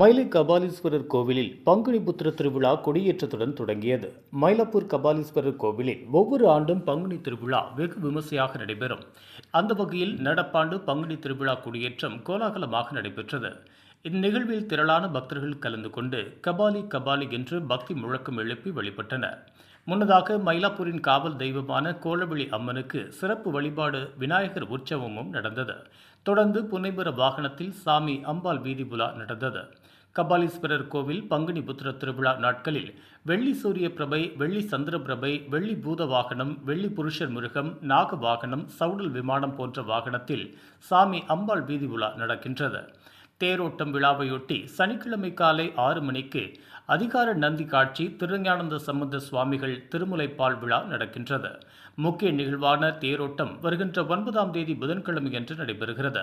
மயிலை கபாலீஸ்வரர் கோவிலில் பங்குனி புத்திர திருவிழா கொடியேற்றத்துடன் தொடங்கியது. மயிலாப்பூர் கபாலீஸ்வரர் கோவிலில் ஒவ்வொரு ஆண்டும் பங்குனி திருவிழா வெகு விமர்சையாக நடைபெறும். அந்த வகையில் நடப்பாண்டு பங்குனி திருவிழா கொடியேற்றம் கோலாகலமாக நடைபெற்றது. இந்நிகழ்வில் திரளான பக்தர்கள் கலந்து கொண்டு கபாலி கபாலி என்று பக்தி முழக்கம் எழுப்பி வழிபட்டனர். முன்னதாக மயிலாப்பூரின் காவல் தெய்வமான கோலவெளி அம்மனுக்கு சிறப்பு வழிபாடு விநாயகர் உற்சவமும் நடந்தது. தொடர்ந்து புனைபுர வாகனத்தில் சாமி அம்பாள் வீதி உலா நடந்தது. கபாலீஸ்வரர் கோவில் பங்குனி புத்திர திருவிழா நாட்களில் வெள்ளி சூரிய பிரபை வெள்ளி சந்திர பிரபை வெள்ளி பூத வாகனம் வெள்ளி புருஷர் மிருகம் நாக வாகனம் சவுடல் விமானம் போன்ற வாகனத்தில் சாமி அம்பாள் வீதி உலா நடக்கின்றது. தேரோட்டம் விழாவையொட்டி சனிக்கிழமை காலை ஆறு மணிக்கு அதிகார நந்தி காட்சி திருஞானந்த சம்பந்த சுவாமிகள் திருமுலைப்பால் விழா நடக்கின்றது. முக்கிய நிகழ்வான தேரோட்டம் வருகின்ற ஒன்பதாம் தேதி புதன்கிழமையன்று நடைபெறுகிறது.